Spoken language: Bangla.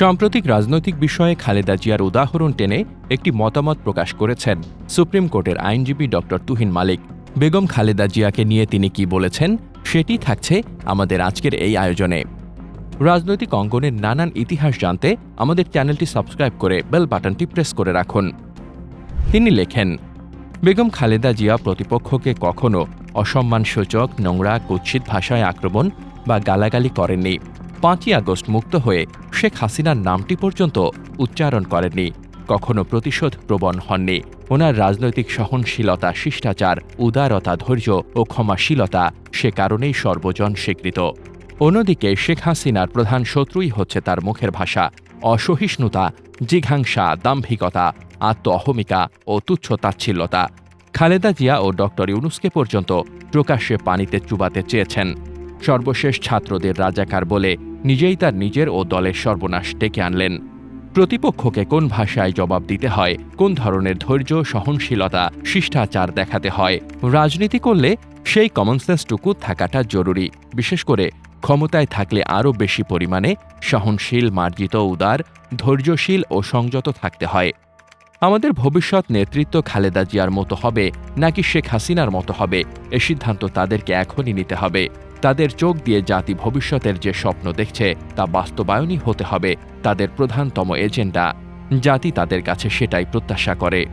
সাম্প্রতিক রাজনৈতিক বিষয়ে খালেদা জিয়ার উদাহরণ টেনে একটি মতামত প্রকাশ করেছেন সুপ্রিম কোর্টের আইনজীবী ড তুহিন মালিক। বেগম খালেদা জিয়াকে নিয়ে তিনি কি বলেছেন, সেটি থাকছে আমাদের আজকের এই আয়োজনে। রাজনৈতিক অঙ্গনের নানান ইতিহাস জানতে আমাদের চ্যানেলটি সাবস্ক্রাইব করে বেল বাটনটি প্রেস করে রাখুন। তিনি লেখেন, বেগম খালেদা জিয়া প্রতিপক্ষকে কখনো অসম্মানসূচক, নোংরা, কুৎসিত ভাষায় আক্রমণ বা গালাগালি করেননি। পাঁচই আগস্ট মুক্ত হয়ে শেখ হাসিনার নামটি পর্যন্ত উচ্চারণ করেননি। কখনো প্রতিশোধ প্রবণ হননি। ওনার রাজনৈতিক সহনশীলতা, শিষ্টাচার, উদারতা, ধৈর্য ও ক্ষমাশীলতা সে কারণেই সর্বজন স্বীকৃত। অন্যদিকে শেখ হাসিনার প্রধান শত্রুই হচ্ছে তার মুখের ভাষা, অসহিষ্ণুতা, জিঘাংসা, দাম্ভিকতা আত্ম অহমিকা ও তুচ্ছ তাচ্ছিল্যতা। খালেদা জিয়া ও ডক্টর ইউনুসকে পর্যন্ত প্রকাশ্যে পানিতে চুবাতে চেয়েছেন। সর্বশেষ ছাত্রদের রাজাকার বলে নিজেই তার নিজের ও দলের সর্বনাশ ডেকে আনলেন। প্রতিপক্ষকে কোন ভাষায় জবাব দিতে হয়, কোন ধরনের ধৈর্য, সহনশীলতা, শিষ্টাচার দেখাতে হয়, রাজনীতি করলে সেই কমনসেন্সটুকু থাকাটা জরুরি। বিশেষ করে ক্ষমতায় থাকলে আরও বেশি পরিমাণে সহনশীল, মার্জিত, উদার, ধৈর্যশীল ও সংযত থাকতে হয়। আমাদের ভবিষ্যৎ নেতৃত্ব খালেদা জিয়ার মতো হবে নাকি শেখ হাসিনার মতো হবে, এ সিদ্ধান্ত তাদেরকে এখনই নিতে হবে। তাদের চোখ দিয়ে জাতি ভবিষ্যতের যে স্বপ্ন দেখছে তা বাস্তবায়নই হতে হবে, তাদের প্রধানতম এজেন্ডা। জাতি তাদের কাছে সেটাই প্রত্যাশা করে।